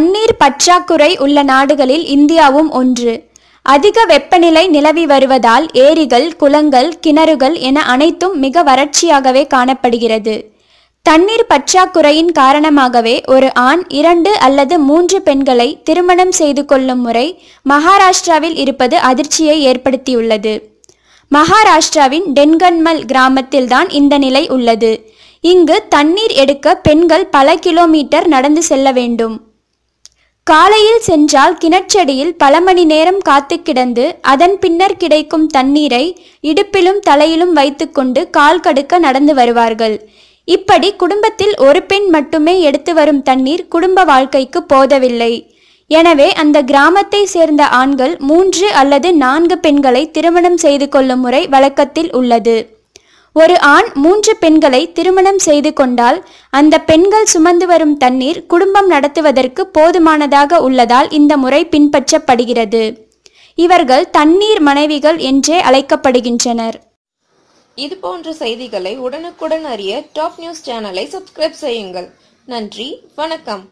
தண்ணீர் பற்றாக்குறை உள்ள நாடுகளில் இந்தியாவும் ஒன்று. அதிக வெப்பநிலை நிலவி வருவதால் ஏரிகள் குளங்கள் கிணறுகள் என அனைத்தும் மிக வறட்சியாகவே காணப்படுகிறது. தண்ணீர் பற்றாக்குறையின் காரணமாகவே ஒரு ஆண் இரண்டு அல்லது மூன்று பெண்களை திருமணம் செய்து கொள்ளும் முறை மகாராஷ்டிராவில் இருப்பது அதிர்ச்சியை ஏற்படுத்தியுள்ளது. மகாராஷ்டிராவின் டென்கன்மல் கிராமத்தில்தான் இந்த நிலை உள்ளது. இங்கு தண்ணீர் எடுக்க பெண்கள் பல கிலோமீட்டர் நடந்து செல்ல வேண்டும். காலையில் சென்றால் கிணற்றடியில் பல மணி நேரம் காத்து கிடந்து அதன் பின்னர் கிடைக்கும் தண்ணீரை இடுப்பிலும் தலையிலும் வைத்துக்கொண்டு கால் கடுக்க நடந்து வருவார்கள். இப்படி குடும்பத்தில் ஒரு பெண் மட்டுமே எடுத்து வரும் தண்ணீர் குடும்ப வாழ்க்கைக்கு போதவில்லை. எனவே அந்த கிராமத்தை சேர்ந்த ஆண்கள் மூன்று அல்லது நான்கு பெண்களை திருமணம் செய்து கொள்ளும் முறை வழக்கத்தில் உள்ளது. ஒரு ஆண் மூன்று பெண்களை திருமணம் செய்து கொண்டால் அந்த பெண்கள் சுமந்து வரும் தண்ணீர் குடும்பம் நடத்துவதற்கு போதுமானதாக உள்ளதால் இந்த முறை பின்பற்றப்படுகிறது. இவர்கள் தண்ணீர் மனைவிகள் என்றே அழைக்கப்படுகின்றனர். இது போன்ற செய்திகளை உடனுக்குடன் அறிய டாப் நியூஸ் சேனலை சப்ஸ்கிரைப் செய்யுங்கள். நன்றி வணக்கம்.